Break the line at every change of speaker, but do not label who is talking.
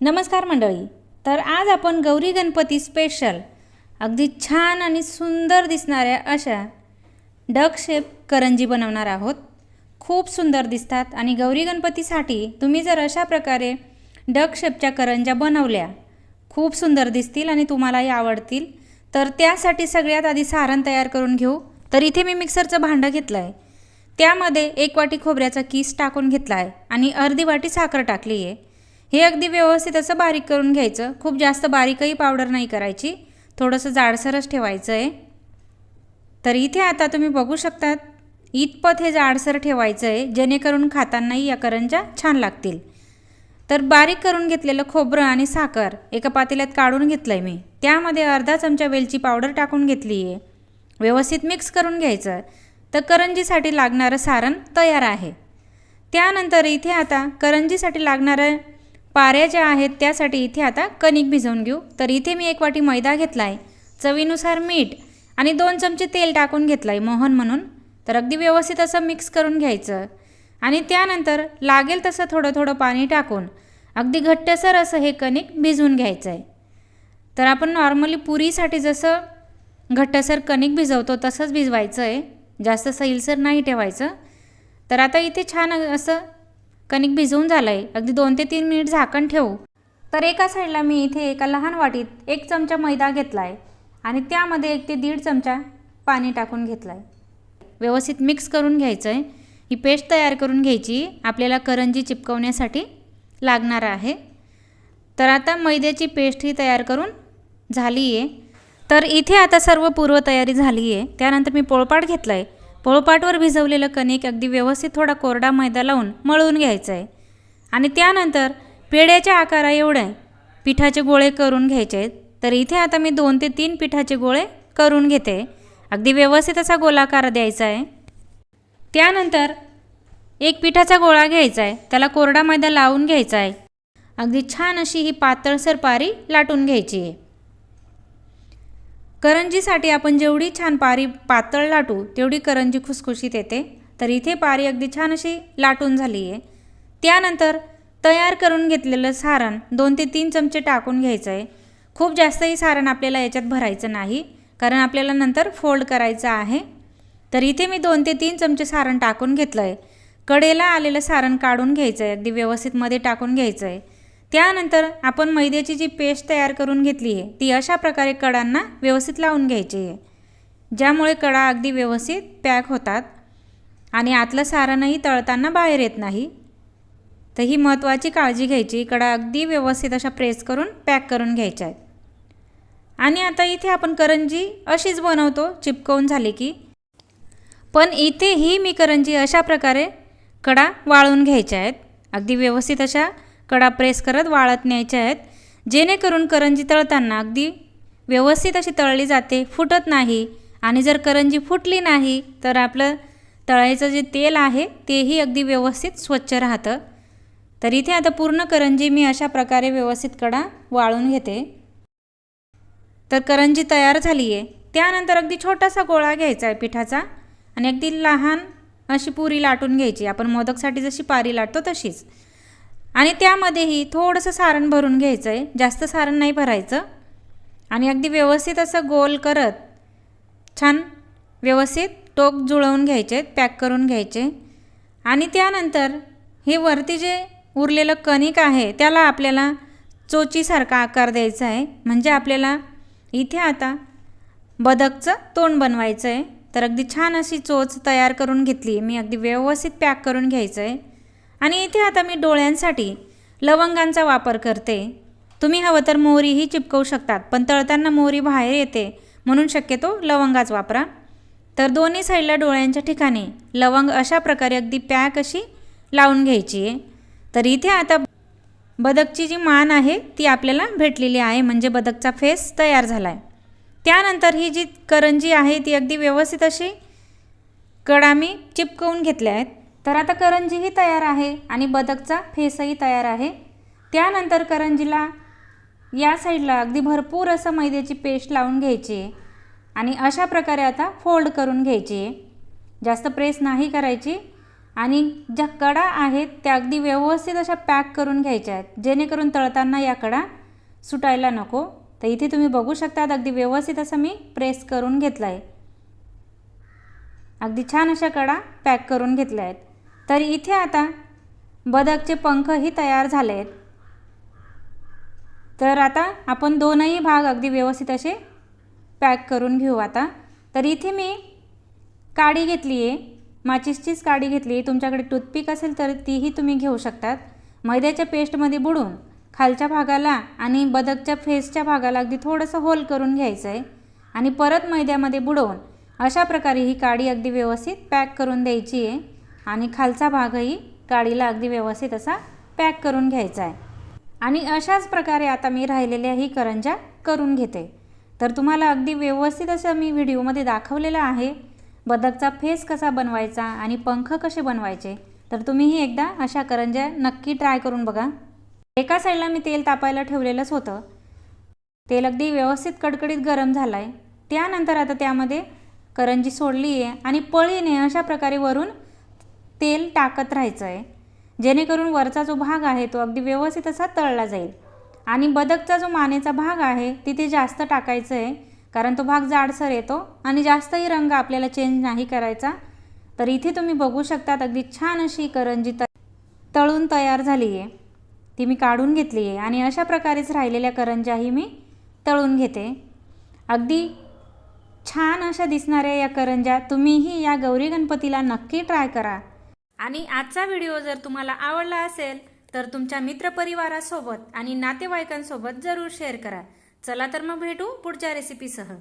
नमस्कार मंडळी. तर आज आपण गौरी गणपती स्पेशल अगदी छान आणि सुंदर दिसणाऱ्या अशा डक शेप करंजी बनवणार आहोत. खूप सुंदर दिसतात आणि गौरी गणपतीसाठी तुम्ही जर अशा प्रकारे डक शेपच्या करंज्या बनवल्या खूप सुंदर दिसतील आणि तुम्हालाही आवडतील. तर त्यासाठी सगळ्यात आधी सारण तयार करून घेऊ. तर इथे मी मिक्सरचं भांडं घेतलं आहे त्यामध्ये एक वाटी खोबऱ्याचा कीस टाकून घेतला आहे आणि अर्धी वाटी साखर टाकली आहे हे अगदी व्यवस्थित असं बारीक करून घ्यायचं. खूप जास्त बारीकही पावडर नाही करायची. थोडंसं जाडसरच ठेवायचं आहे तर इथे आता तुम्ही बघू शकतात इतपत हे जाडसर ठेवायचं आहे जेणेकरून खातानाही या करंज्या छान लागतील. तर बारीक करून घेतलेलं खोबरं आणि साखर एका पातेल्यात काढून घेतलं आहे मी. त्यामध्ये अर्धा चमचा वेलची पावडर टाकून घेतली आहे व्यवस्थित मिक्स करून घ्यायचं. तर करंजीसाठी लागणारं सारण तयार आहे. त्यानंतर इथे आता करंजीसाठी लागणारं पाऱ्या ज्या आहेत त्यासाठी इथे आता कणिक भिजवून घेऊ. तर इथे मी एक वाटी मैदा घेतला आहे चवीनुसार मीठ आणि दोन चमचे तेल टाकून घेतलं आहे मोहन म्हणून. तर अगदी व्यवस्थित असं मिक्स करून घ्यायचं. आणि त्यानंतर लागेल तसं थोडं थोडं पाणी टाकून अगदी घट्टसर असं हे कणिक भिजवून घ्यायचं आहे तर आपण नॉर्मली पुरीसाठी जसं घट्टसर कणिक भिजवतो तसंच भिजवायचं आहे जास्त सैलसर नाही ठेवायचं. तर आता इथे छान असं कणिक भिजवून झालं आहे अगदी दोन ते तीन मिनिट झाकण ठेवू. तर एका साईडला मी इथे एका लहान वाटीत एक चमचा मैदा घेतला आहे आणि त्यामध्ये एक ते दीड चमचा पाणी टाकून घेतला आहे व्यवस्थित मिक्स करून घ्यायचं आहे ही पेस्ट तयार करून घ्यायची. आपल्याला करंजी चिपकवण्यासाठी लागणार आहे. तर आता मैद्याची पेस्ट ही तयार करून झाली आहे तर इथे आता सर्व पूर्वतयारी झाली आहे त्यानंतर मी पोळपाट घेतला आहे पोळपाटवर भिजवलेलं कणिक अगदी व्यवस्थित थोडा कोरडा मैदा लावून मळून घ्यायचं आहे आणि त्यानंतर पेढ्याच्या आकारा एवढे पिठाचे गोळे करून घ्यायचे. आहेत तर इथे आता मी दोन ते तीन पिठाचे गोळे करून घेते. अगदी व्यवस्थित असा गोलाकार द्यायचा आहे त्यानंतर एक पिठाचा गोळा घ्यायचा आहे त्याला कोरडा मैदा लावून घ्यायचा आहे अगदी छान अशी ही पातळसर पारी लाटून घ्यायची आहे. करंजीसाठी आपण जेवढी छान पारी पातळ लाटू तेवढी करंजी खुसखुशीत येते. तर इथे पारी अगदी छान अशी लाटून झाली आहे. त्यानंतर तयार करून घेतलेलं सारण दोन ते तीन चमचे टाकून घ्यायचं आहे. खूप जास्तही सारण आपल्याला याच्यात भरायचं नाही कारण आपल्याला नंतर फोल्ड करायचं आहे. तर इथे मी दोन ते तीन चमचे सारण टाकून घेतलं आहे कडेला आलेलं सारण काढून घ्यायचं आहे अगदी व्यवस्थित मध्ये टाकून घ्यायचं आहे त्यानंतर आपण मैद्याची जी पेस्ट तयार करून घेतली आहे ती अशा प्रकारे कडांना व्यवस्थित लावून घ्यायची आहे. ज्यामुळे कडा अगदी व्यवस्थित पॅक होतात आणि आतलं सारणही तळताना बाहेर येत नाही. तर ही महत्त्वाची काळजी घ्यायची कडा अगदी व्यवस्थित अशा प्रेस करून पॅक करून घ्यायच्या आहेत. आणि आता इथे आपण करंजी अशीच बनवतो चिपकवून झाली की. पण इथे ही मी करंजी अशा प्रकारे कडा वाळून घ्यायच्या आहेत. अगदी व्यवस्थित अशा कडा प्रेस करत वाळत न्यायच्या आहेत. जेणेकरून करंजी तळताना अगदी व्यवस्थित अशी तळली जाते फुटत नाही. आणि जर करंजी फुटली नाही तर आपलं तळायचं जे तेल आहे तेही अगदी व्यवस्थित स्वच्छ राहतं. तर इथे आता पूर्ण करंजी मी अशा प्रकारे व्यवस्थित कडा वाळून घेते. तर करंजी तयार झाली आहे त्यानंतर अगदी छोटासा गोळा घ्यायचा आहे पिठाचा. आणि अगदी लहान अशी पुरी लाटून घ्यायची. आपण मोदकसाठी जशी पारी लाटतो तशीच. आणि त्यामध्येही थोडंसं सारण भरून घ्यायचं आहे जास्त सारण नाही भरायचं. आणि अगदी व्यवस्थित असं गोल करत छान व्यवस्थित टोक जुळवून घ्यायचे पॅक करून घ्यायचे. आणि त्यानंतर हे वरती जे उरलेलं कणिक आहे त्याला आपल्याला चोचीसारखा आकार द्यायचा आहे म्हणजे आपल्याला इथे आता बदकचं तोंड बनवायचं आहे तर अगदी छान अशी चोच तयार करून घेतली. मी अगदी व्यवस्थित पॅक करून घ्यायचं आहे आणि इथे आता मी डोळ्यांसाठी लवंगांचा वापर करते. तुम्ही हवं तर मोहरीही चिपकवू शकतात पण तळताना मोहरी बाहेर येते म्हणून शक्यतो लवंगाच वापरा. तर दोन्ही साईडला डोळ्यांच्या ठिकाणी लवंग अशा प्रकारे अगदी पॅक अशी लावून घ्यायची आहे. तर इथे आता बदकची जी मान आहे ती आपल्याला भेटलेली आहे म्हणजे बदकचा फेस तयार झाला आहे त्यानंतर ही जी करंजी आहे ती अगदी व्यवस्थित अशी कडा मी चिपकवून घेतल्या आहेत तर आता करंजीही तयार आहे आणि बदकचा फेसही तयार आहे. त्यानंतर करंजीला या साईडला अगदी भरपूर असं मैद्याची पेस्ट लावून घ्यायची आहे आणि अशा प्रकारे आता फोल्ड करून घ्यायची. आहे जास्त प्रेस नाही करायची आणि ज्या कडा आहेत त्या अगदी व्यवस्थित अशा पॅक करून घ्यायच्या आहेत. जेणेकरून तळताना या कडा सुटायला नको. तर इथे तुम्ही बघू शकतात अगदी व्यवस्थित असं मी प्रेस करून घेतलं आहे अगदी छान अशा कडा पॅक करून घेतल्या आहेत. तर इथे आता बदकचे पंखही तयार झाले आहेत तर आता आपण दोनही भाग अगदी व्यवस्थित असे पॅक करून घेऊ आता. तर इथे मी काडी घेतली आहे. माचिसचीच काडी घेतली आहे. तुमच्याकडे टूथपिक असेल तर तीही तुम्ही घेऊ शकतात. मैद्याच्या पेस्टमध्ये बुडून खालच्या भागाला आणि बदकच्या फेसच्या भागाला अगदी थोडंसं होल करून घ्यायचं आहे. आणि परत मैद्यामध्ये बुडवून अशा प्रकारे ही काडी अगदी व्यवस्थित पॅक करून द्यायची आहे. आणि खालचा भागही गाडीला अगदी व्यवस्थित असा पॅक करून घ्यायचा आहे. आणि अशाच प्रकारे आता मी राहिलेल्या ही करंजा करून घेते. तर तुम्हाला अगदी व्यवस्थित असं मी व्हिडिओमध्ये दाखवलेलं आहे. बदकचा फेस कसा बनवायचा आणि पंख कसे बनवायचे तर तुम्हीही एकदा अशा करंज्या नक्की ट्राय करून बघा. एका साईडला मी तेल तापायला ठेवलेलंच होतं. तेल अगदी व्यवस्थित कडकडीत गरम झालं आहे त्यानंतर आता त्यामध्ये करंजी सोडली आहे आणि पळीने अशा प्रकारे वरून तेल टाकत राहायचं आहे जेणेकरून वरचा जो भाग आहे तो अगदी व्यवस्थित असा तळला जाईल. आणि बदकचा जो मानेचा भाग आहे तिथे जास्त टाकायचं आहे कारण तो भाग जाडसर येतो आणि जास्तही रंग आपल्याला चेंज नाही करायचा. तर इथे तुम्ही बघू शकतात अगदी छान अशी करंजी त तळून तयार झाली आहे ती मी काढून घेतली आहे आणि अशा प्रकारेच राहिलेल्या करंजाही मी तळून घेते. अगदी छान अशा दिसणाऱ्या या करंजा तुम्हीही या गौरी गणपतीला नक्की ट्राय करा. आणि आजचा व्हिडिओ जर तुम्हाला आवडला असेल तर तुमच्या मित्रपरिवारासोबत आणि नातेवाईकांसोबत जरूर शेअर करा. चला तर मग भेटू पुढच्या रेसिपीसह